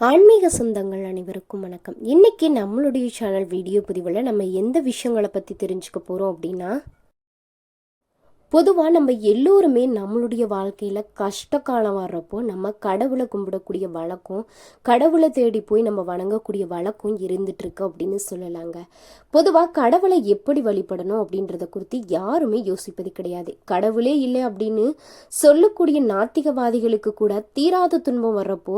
ஆன்மீக சொந்தங்கள் அனைவருக்கும் வணக்கம். இன்றைக்கி நம்மளுடைய சேனல் வீடியோ பதிவில் நம்ம எந்த விஷயங்களை பற்றி தெரிஞ்சுக்க போகிறோம் அப்படின்னா பொதுவாக நம்ம எல்லோருமே நம்மளுடைய வாழ்க்கையில் கஷ்ட காலம் வர்றப்போ நம்ம கடவுளை கும்பிடக்கூடிய வழக்கம் கடவுளை தேடி போய் நம்ம வணங்கக்கூடிய வழக்கம் இருந்துட்டுருக்கு அப்படின்னு சொல்லலாங்க. பொதுவாக கடவுளை எப்படி வழிபடணும் அப்படின்றத குறித்து யாருமே யோசிப்பது கிடையாது. கடவுளே இல்லை அப்படின்னு சொல்லக்கூடிய நாத்திகவாதிகளுக்கு கூட தீராத துன்பம் வர்றப்போ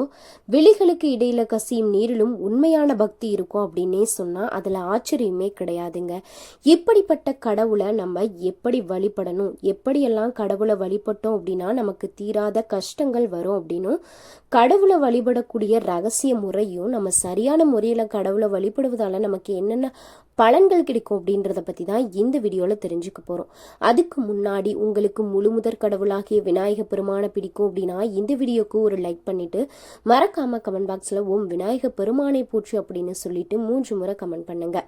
வெளிகளுக்கு இடையில கசியும் நீரிலும் உண்மையான பக்தி இருக்கும் அப்படின்னே சொன்னால் அதில் ஆச்சரியமே கிடையாதுங்க. இப்படிப்பட்ட கடவுளை நம்ம எப்படி வழிபடணும் எப்படியெல்லாம் கடவுளை வழிபட்டோம் அப்படின்னா நமக்கு தீராத கஷ்டங்கள் வரும் அப்படின்னும் கடவுளை வழிபடக்கூடிய ரகசிய முறையும் நம்ம சரியான முறையில் கடவுளை வழிபடுவதால நமக்கு என்னென்ன பலன்கள் கிடைக்கும் அப்படின்றத பற்றி தான் இந்த வீடியோவில் தெரிஞ்சுக்க போகிறோம் அதுக்கு முன்னாடி உங்களுக்கு முழு முதற் கடவுளாகிய விநாயக பெருமானை பிடிக்கும் அப்படின்னா இந்த வீடியோக்கு ஒரு லைக் பண்ணிவிட்டு மறக்காம கமெண்ட் பாக்ஸில் ஓம் விநாயக பெருமானை போற்று அப்படின்னு சொல்லிட்டு மூன்று முறை கமெண்ட் பண்ணுங்க.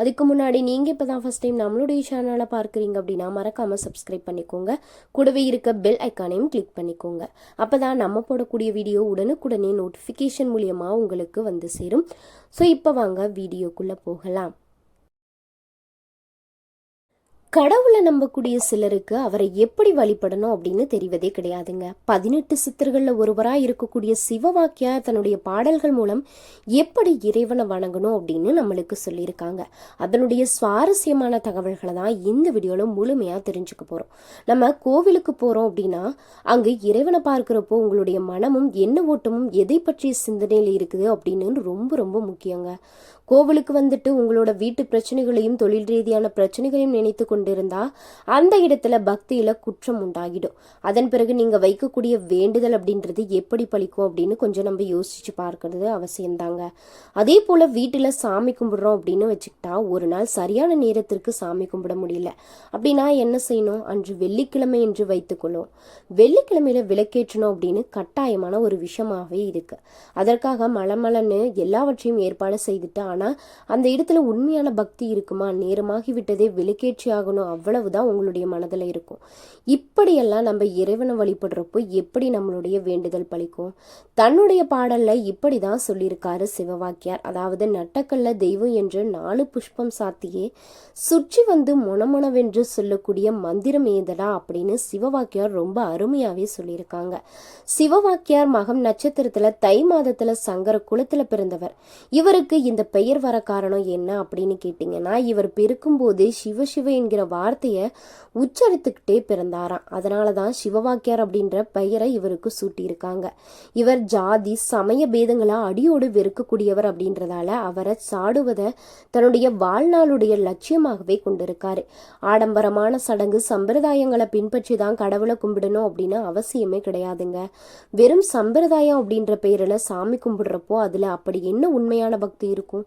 அதுக்கு முன்னாடி நீங்கள் இப்போ தான் ஃபஸ்ட் டைம் நம்மளுடைய சேனலை பார்க்குறீங்க அப்படின்னா மறக்காம சப்ஸ்கிரைப் பண்ணிக்கோங்க. கூடவே இருக்க பெல் ஐக்கானையும் கிளிக் பண்ணிக்கோங்க. அப்போ தான் நம்ம போடக்கூடிய வீடியோ உடனுக்குடனே நோட்டிஃபிகேஷன் மூலியமாக உங்களுக்கு வந்து சேரும். ஸோ இப்போ வாங்க வீடியோக்குள்ளே போகலாம். கடவுளை நம்பக்கூடிய சிலருக்கு அவரை எப்படி வழிபடணும் அப்படின்னு தெரிவதே கிடையாதுங்க. பதினெட்டு சித்தர்களில் ஒருவராக இருக்கக்கூடிய சிவவாக்கியா தன்னுடைய பாடல்கள் மூலம் எப்படி இறைவனை வணங்கணும் அப்படின்னு நம்மளுக்கு சொல்லியிருக்காங்க. அதனுடைய சுவாரஸ்யமான தகவல்களை தான் இந்த வீடியோவில் முழுமையாக தெரிஞ்சுக்க போகிறோம் நம்ம கோவிலுக்கு போகிறோம் அப்படின்னா அங்கு இறைவனை பார்க்குறப்போ உங்களுடைய மனமும் என்ன ஓட்டமும் எதை பற்றிய சிந்தனையில் இருக்குது அப்படின்னு ரொம்ப ரொம்ப முக்கியங்க. கோவிலுக்கு வந்துட்டு உங்களோட வீட்டு பிரச்சனைகளையும் தொழில் ரீதியான பிரச்சனைகளையும் நினைத்து கொண்டிருந்தா அந்த இடத்துல பக்தியில குற்றம் உண்டாகிடும். அதன் பிறகு நீங்க வைக்கக்கூடிய வேண்டுதல் அப்படின்றது எப்படி பழிக்கும் அப்படின்னு கொஞ்சம் நம்ம யோசிச்சு பார்க்கறது அவசியம்தாங்க. அதே போல வீட்டுல சாமி கும்பிடுறோம் அப்படின்னு வச்சுக்கிட்டா ஒரு நாள் சரியான நேரத்திற்கு சாமி கும்பிட முடியல. அப்படின்னா என்ன செய்யணும்? அன்று வெள்ளிக்கிழமை என்று வைத்துக்கொள்ளும் வெள்ளிக்கிழமையில விளக்கேற்றணும் அப்படின்னு கட்டாயமான ஒரு விஷயமாகவே இருக்கு. அதற்காக மலமலன்னு எல்லாவற்றையும் ஏற்பாடு செய்துட்டு ஆனால் அந்த இடத்துல உண்மையான பக்தி இருக்குமா? நேரமாகி விட்டதே ஆகணும். அவ்வளவுதான் உங்களுடைய மனதில் இருக்கும். இப்படியெல்லாம் நம்ம இறைவனை வழிபடுறப்போ எப்படி நம்மளுடைய வேண்டுதல் பழிக்கும் தன்னுடைய பாடல்ல இப்படிதான் சொல்லியிருக்காரு சிவவாக்கியார். அதாவது நட்டக்கல்ல தெய்வம் என்று நாலு புஷ்பம் சாத்தியே சுற்றி வந்து முனமுனவென்று சொல்லக்கூடிய மந்திரம் ஏதடா அப்படின்னு சிவவாக்கியார் ரொம்ப அருமையாவே சொல்லியிருக்காங்க. சிவவாக்கியார் மகம் நட்சத்திரத்துல தை மாதத்துல சங்கர குலத்துல பிறந்தவர். இவருக்கு இந்த பெயர் வர காரணம் என்ன அப்படின்னு கேட்டிங்கன்னா இவர் பிறக்கும்போது சிவ சிவ என்கிற வார்த்தையை உச்சரித்துக்கிட்டே பிறந்தாராம். அதனாலதான் சிவவாக்கியார் அப்படின்ற பெயரை இவருக்கு சூட்டியிருக்காங்க. இவர் ஜாதி சமய பேதங்களை அடியோடு வெறுக்கக்கூடியவர் அப்படின்றதால அவரை சாடுவதை தன்னுடைய வாழ்நாளுடைய லட்சியமாகவே கொண்டிருக்காரு. ஆடம்பரமான சடங்கு சம்பிரதாயங்களை பின்பற்றி தான் கடவுளை கும்பிடணும் அப்படின்னு அவசியமே கிடையாதுங்க. வெறும் சம்பிரதாயம் அப்படின்ற பெயரில் சாமி கும்பிடுறப்போ அதில் அப்படி என்ன உண்மையான பக்தி இருக்கும்?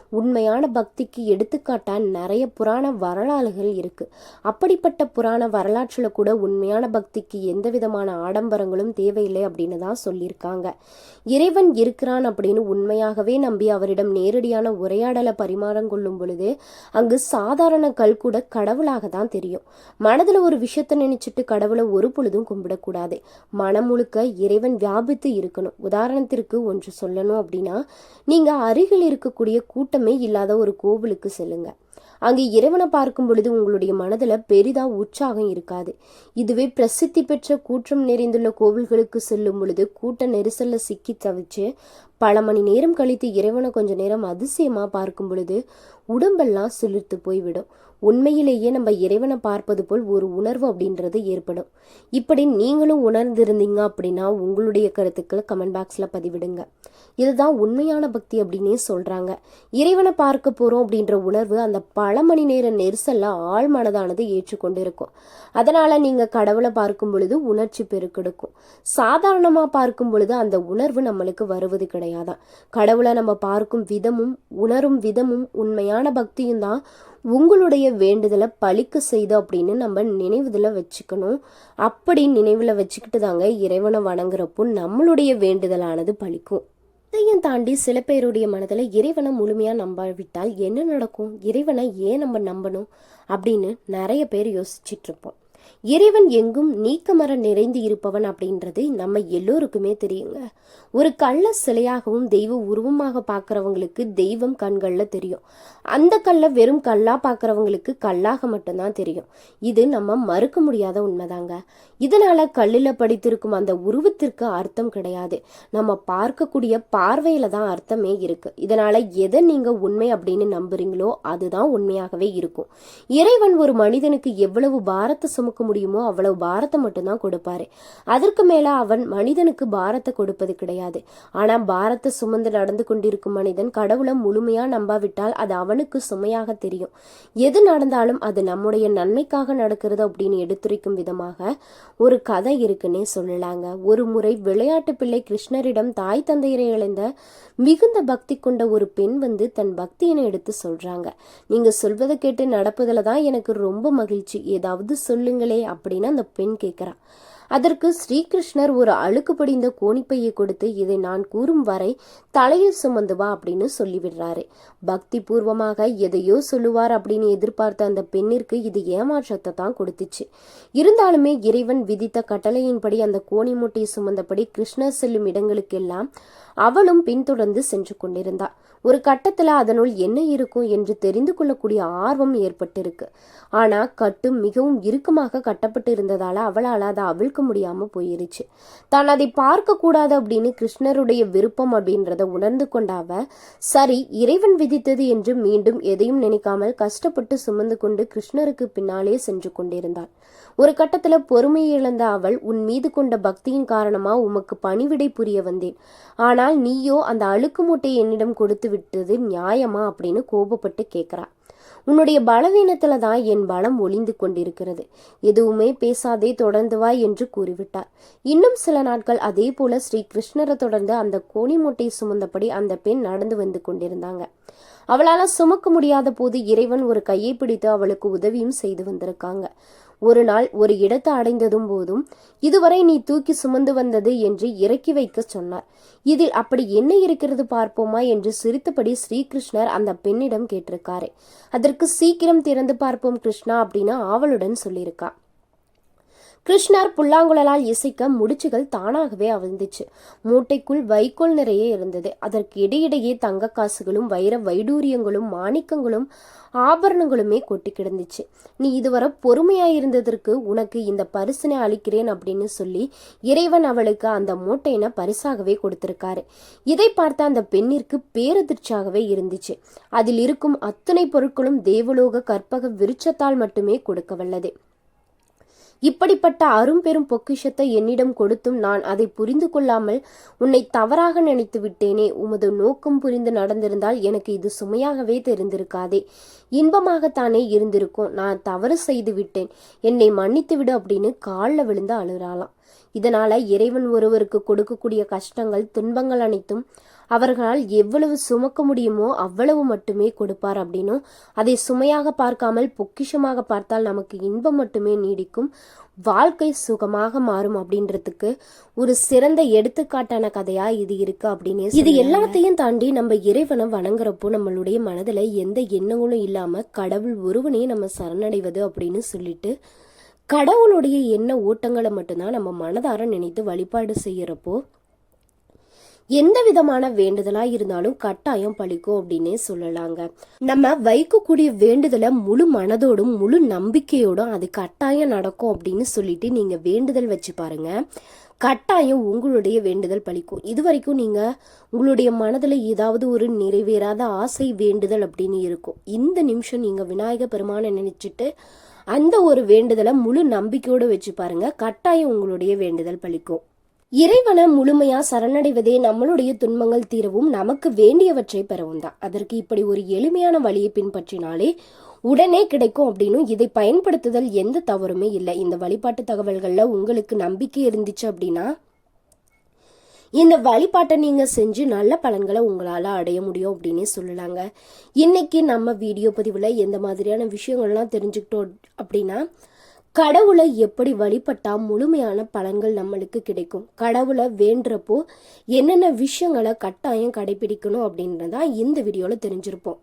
உண்மையான பக்திக்கு எடுத்துக்காட்டா நிறைய புராண வரலாறுகள் இருக்கு. அப்படிப்பட்ட புராண வரலாற்றில் கூட உண்மையான பக்திக்கு எந்த விதமான ஆடம்பரங்களும் தேவையில்லை அப்படின்னு தான் சொல்லியிருக்காங்க. இறைவன் இருக்கிறான் அப்படின்னு உண்மையாகவே நம்பி அவரிடம் நேரடியான உரையாடலை பரிமாறம் கொள்ளும் பொழுது அங்கு சாதாரண கல் கூட கடவுளாக தான் தெரியும். மனதில் ஒரு விஷயத்தை நினைச்சிட்டு கடவுளை ஒரு பொழுதும் கும்பிடக்கூடாது. மனம் முழுக்க இறைவன் வியாபித்து இருக்கணும். உதாரணத்திற்கு ஒன்று சொல்லணும் அப்படின்னா நீங்கள் அருகில் இருக்கக்கூடிய கூட்டம் இல்லாத ஒரு கோவிலுக்கு செல்லுங்க. அங்கே இறைவனை பார்க்கும் பொழுது உங்களுடைய மனதில் பெரிதா உற்சாகம் இருக்காது. இதுவே பிரசித்தி பெற்ற கூற்றம் நிறைந்துள்ள கோவில்களுக்கு செல்லும் பொழுது கூட்ட நெரிசலில் சிக்கி தவிச்சு பல மணி நேரம் கழித்து இறைவனை கொஞ்ச நேரம் அதிசயமா பார்க்கும் பொழுது உடம்பெல்லாம் சிலிர்த்து போய்விடும். உண்மையிலேயே நம்ம இறைவனை பார்ப்பது போல் ஒரு உணர்வு அப்படின்றது ஏற்படும். இப்படி நீங்களும் உணர்ந்திருந்தீங்க அப்படின்னா உங்களுடைய கருத்துக்களை கமெண்ட் பாக்ஸில் பதிவிடுங்க. இதுதான் உண்மையான பக்தி அப்படின்னே சொல்றாங்க. இறைவனை பார்க்க போறோம் அப்படின்ற உணர்வு அந்த பல மணி நேர நெரிசல்ல ஆழ்மனதானது ஏற்றுக்கொண்டு இருக்கும் அதனால நீங்க கடவுளை பார்க்கும் பொழுது உணர்ச்சி பெருக்கெடுக்கும். சாதாரணமா பார்க்கும் பொழுது அந்த உணர்வு நம்மளுக்கு வருவது கிடையாது. கிடையாதான் கடவுளை நம்ம பார்க்கும் விதமும் உணரும் விதமும் உண்மையான பக்தியும் தான் உங்களுடைய வேண்டுதலை பழிக்க செய்து அப்படின்னு நம்ம நினைவுதில் வச்சுக்கணும். அப்படி நினைவில் வச்சுக்கிட்டு தாங்க இறைவனை வணங்குறப்போ நம்மளுடைய வேண்டுதலானது பழிக்கும். இதையும் தாண்டி சில பேருடைய மனதில் இறைவனை முழுமையாக நம்பாவிட்டால் என்ன நடக்கும்? இறைவனை ஏன் நம்ம நம்பணும்? அப்படின்னு நிறைய பேர் யோசிச்சுட்டு இருப்போம். இறைவன் எங்கும் நீக்கமர நிறைந்து இருப்பவன் அப்படின்றது நம்ம எல்லோருக்குமே தெரியுங்க. ஒரு கள்ள சிலையாகவும் தெய்வ உருவமாக பார்க்குறவங்களுக்கு தெய்வம் கண்களில் தெரியும். அந்த கல்லை வெறும் கல்லா பார்க்குறவங்களுக்கு கல்லாக மட்டும்தான் தெரியும். இது நம்ம மறுக்க முடியாத உண்மைதாங்க. இதனால கல்லில் படித்திருக்கும் அந்த உருவத்திற்கு அர்த்தம் கிடையாது. நம்ம பார்க்கக்கூடிய பார்வையில தான் அர்த்தமே இருக்கு. இதனால எதை நீங்க உண்மை அப்படின்னு நம்புறீங்களோ அதுதான் உண்மையாகவே இருக்கும். இறைவன் ஒரு மனிதனுக்கு எவ்வளவு பாரத்தை சுமக்க முடியுமோ அவ்வளவு பாரத்தை மட்டும்தான் கொடுப்பாரு. அதற்கு மேல அவன் மனிதனுக்கு பாரத்தை கொடுப்பது கிடையாது. ஆனா பாரத்தை சுமந்து நடந்து கொண்டிருக்கும் மனிதன் கடவுளை முழுமையா நம்பாவிட்டால் அது அவனுக்கு சுமையாக தெரியும். எது நடந்தாலும் அது நம்முடைய நன்மைக்காக நடக்கிறது அப்படின்னு எடுத்துரைக்கும் விதமாக ஒரு கதை இருக்குன்னே சொல்லலாங்க. ஒரு முறை விளையாட்டு பிள்ளை கிருஷ்ணரிடம் தாய் தந்தையரை இழந்த மிகுந்த பக்தி கொண்ட ஒரு பெண் வந்து தன் பக்தியினை எடுத்து சொல்றாங்க. நீங்க சொல்வதை கேட்டு நடப்பதுல தான் எனக்கு ரொம்ப மகிழ்ச்சி. ஏதாவது சொல்லுங்களே அப்படின்னு அந்த பெண் கேட்குறா அதற்கு ஸ்ரீகிருஷ்ணர் ஒரு அழுக்கு படிந்த கோணிப்பையை கொடுத்து இதை நான் கூறும் வரை தலையில் சுமந்து வா அப்படின்னு சொல்லிவிடுறாரு. பக்தி பூர்வமாக எதையோ சொல்லுவார் அப்படின்னு எதிர்பார்த்த அந்த பெண்ணிற்கு இது ஏமாற்றத்தை தான் கொடுத்துச்சு. இருந்தாலுமே இறைவன் விதித்த கட்டளையின்படி அந்த கோணி மூட்டையை சுமந்தபடி கிருஷ்ணர் செல்லும் இடங்களுக்கெல்லாம் அவளும் பின்தொடர்ந்து சென்று கொண்டிருந்தாள் ஒரு கட்டத்தில் அதனுள் என்ன இருக்கும் என்று தெரிந்து கொள்ளக்கூடிய ஆர்வம் ஏற்பட்டிருக்கு. ஆனால் கட்டு மிகவும் இறுக்கமாக கட்டப்பட்டு இருந்ததால் அவளால் அதை அவிழ்க்க முடியாமல் போயிருச்சு. தான் அதை பார்க்கக்கூடாது அப்படின்னு கிருஷ்ணருடைய விருப்பம் அப்படின்றத உணர்ந்து கொண்ட அவ சரி இறைவன் விதித்தது என்று மீண்டும் எதையும் நினைக்காமல் கஷ்டப்பட்டு சுமந்து கொண்டு கிருஷ்ணருக்கு பின்னாலே சென்று கொண்டிருந்தாள். ஒரு கட்டத்தில் பொறுமையை இழந்த அவள் உன் மீது கொண்ட பக்தியின் காரணமாக உமக்கு பணிவிடை புரிய வந்தேன். ஆனால் நீயோ அந்த அழுக்கு மூட்டையை என்னிடம் கொடுத்து விட்டது நியாயமா அப்படின்னு கோபப்பட்டு கேட்குறா உன்னுடைய பலவீனத்துல தான் என் பலம் ஒளிந்து கொண்டிருக்கிறது. எதுவுமே பேசாதே தொடர்ந்து வா என்று கூறிவிட்டார். இன்னும் சில நாட்கள் அதே போல ஸ்ரீ கிருஷ்ணரை தொடர்ந்து அந்த கோணி மூட்டை சுமந்தபடி அந்த பெண் நடந்து வந்து கொண்டிருந்தாங்க. அவளால சுமக்க முடியாத போது இறைவன் ஒரு கையை பிடித்து அவளுக்கு உதவியும் செய்து வந்திருக்காங்க. ஒரு நாள் ஒரு இடத்தை அடைந்ததும் போதும் இதுவரை நீ தூக்கி சுமந்து வந்தது என்று இறக்கி வைக்க சொன்னார். இதில் அப்படி என்ன இருக்கிறது பார்ப்போமா? என்று சிரித்தபடி ஸ்ரீகிருஷ்ணர் அந்த பெண்ணிடம் கேட்டிருக்காரு. அதற்கு சீக்கிரம் திறந்து பார்ப்போம் கிருஷ்ணா அப்படின்னு ஆவலுடன் சொல்லியிருக்கா. கிருஷ்ணர் புல்லாங்குழலால் இசைக்க முடிச்சுகள் தானாகவே அவிழ்ந்துச்சு. மூட்டைக்குள் வைக்கோல் நிறைய இருந்தது. அதற்கு இடையிடையே தங்க காசுகளும் வைர வைடூரியங்களும் மாணிக்கங்களும் ஆபரணங்களுமே கொட்டி கிடந்துச்சு. நீ இதுவரை பொறுமையாயிருந்ததற்கு உனக்கு இந்த பரிசனை அளிக்கிறேன் அப்படின்னு சொல்லி இறைவன் அவளுக்கு அந்த மூட்டையினை பரிசாகவே கொடுத்திருக்காரு. இதை பார்த்த அந்த பெண்ணிற்கு பேரதிர்ச்சியாகவே இருந்துச்சு. அதில் இருக்கும் அத்தனை பொருட்களும் தேவலோக கற்பக விருட்சத்தால் மட்டுமே கொடுக்க வல்லது இப்படிப்பட்ட அரும்பெரும் பொக்கிஷத்தை என்னிடம் கொடுத்தும் நான் அதை புரிந்து கொள்ளாமல் உன்னை தவறாக நினைத்து விட்டேனே. உமது நோக்கம் புரிந்து நடந்திருந்தால் எனக்கு இது சுமையாகவே தெரிந்திருக்காதே. இன்பமாகத்தானே இருந்திருக்கும். நான் தவறு செய்து விட்டேன். என்னை மன்னித்து விடு அப்படின்னு காலில் விழுந்து அழுறாளாம். இதனால இறைவன் ஒருவருக்கு கொடுக்கக்கூடிய கஷ்டங்கள் துன்பங்கள் அனைத்தும் அவர்களால் எவ்வளவு சுமக்க முடியுமோ அவ்வளவு மட்டுமே கொடுப்பார் அப்படின்னும். அதை சுமையாக பார்க்காமல் பொக்கிஷமாக பார்த்தால் நமக்கு இன்பம் மட்டுமே நீடிக்கும். வாழ்க்கை சுகமாக மாறும் அப்படின்றதுக்கு ஒரு சிறந்த எடுத்துக்காட்டான கதையா இது இருக்கு அப்படின்னு இது எல்லாத்தையும் தாண்டி நம்ம இறைவனை வணங்குறப்போ நம்மளுடைய மனதுல எந்த எண்ணங்களும் இல்லாம கடவுள் ஒருவனே நம்ம சரணடைவது அப்படின்னு சொல்லிட்டு கடவுளுடைய எண்ண ஓட்டங்களை மட்டும்தான் நம்ம மனதார நினைத்து வழிபாடு செய்யறப்போ எந்த விதமான வேண்டுதலா இருந்தாலும் கட்டாயம் பழிக்கும் அப்படின்னே சொல்லலாங்க. நம்ம வைக்கக்கூடிய வேண்டுதலை முழு மனதோடும் முழு நம்பிக்கையோடும் அது கட்டாயம் நடக்கும் அப்படின்னு சொல்லிட்டு நீங்க வேண்டுதல் வச்சு பாருங்க. கட்டாயம் உங்களுடைய வேண்டுதல் பழிக்கும். இது வரைக்கும் நீங்க உங்களுடைய மனதில் ஏதாவது ஒரு நிறைவேறாத ஆசை வேண்டுதல் அப்படின்னு இருக்கும். இந்த நிமிஷம் நீங்க விநாயக பெருமானை நினைச்சிட்டு அந்த ஒரு வேண்டுதலை முழு நம்பிக்கையோடு வச்சு பாருங்க. கட்டாயம் உங்களுடைய வேண்டுதல் பழிக்கும். இறைவனை முழுமையா சரணடைவதே நம்மளுடைய துன்பங்கள் தீரவும் நமக்கு வேண்டியவற்றை பெறவும் தான். அதற்கு இப்படி ஒரு எளிமையான வழியை பின்பற்றினாலே உடனே கிடைக்கும் அப்படின்னு இதை பயன்படுத்துதல் எந்த தவறுமே இல்லை. இந்த வழிபாட்டு தகவல்களில் உங்களுக்கு நம்பிக்கை இருந்துச்சு அப்படின்னா இந்த வழிபாட்டை நீங்க செஞ்சு நல்ல பலன்களை உங்களால அடைய முடியும் அப்படின்னே சொல்லலாங்க. இன்னைக்கு நம்ம வீடியோ பதிவுல எந்த மாதிரியான விஷயங்கள்லாம் தெரிஞ்சுக்கிட்டோம் அப்படின்னா கடவுளை எப்படி வழிபட்டால் முழுமையான பலன்கள் நம்மளுக்கு கிடைக்கும்? கடவுளை வேண்டுறப்போ என்னென்ன விஷயங்களை கட்டாயம் கடைபிடிக்கணும் அப்படின்றதா இந்த வீடியோவில் தெரிஞ்சிருப்போம்.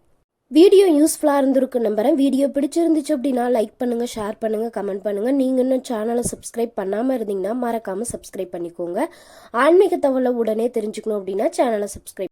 வீடியோ யூஸ்ஃபுல்லாக இருந்திருக்கு நம்புறேன். வீடியோ பிடிச்சிருந்துச்சு அப்படின்னா லைக் பண்ணுங்கள் ஷேர் பண்ணுங்கள் கமெண்ட் பண்ணுங்கள் நீங்கள் இன்னும் சேனலை சப்ஸ்கிரைப் பண்ணாமல் இருந்தீங்கன்னா மறக்காமல் சப்ஸ்கிரைப் பண்ணிக்கோங்க. ஆன்மீக தகவலை உடனே தெரிஞ்சுக்கணும் அப்படின்னா சேனலை சப்ஸ்கிரைப்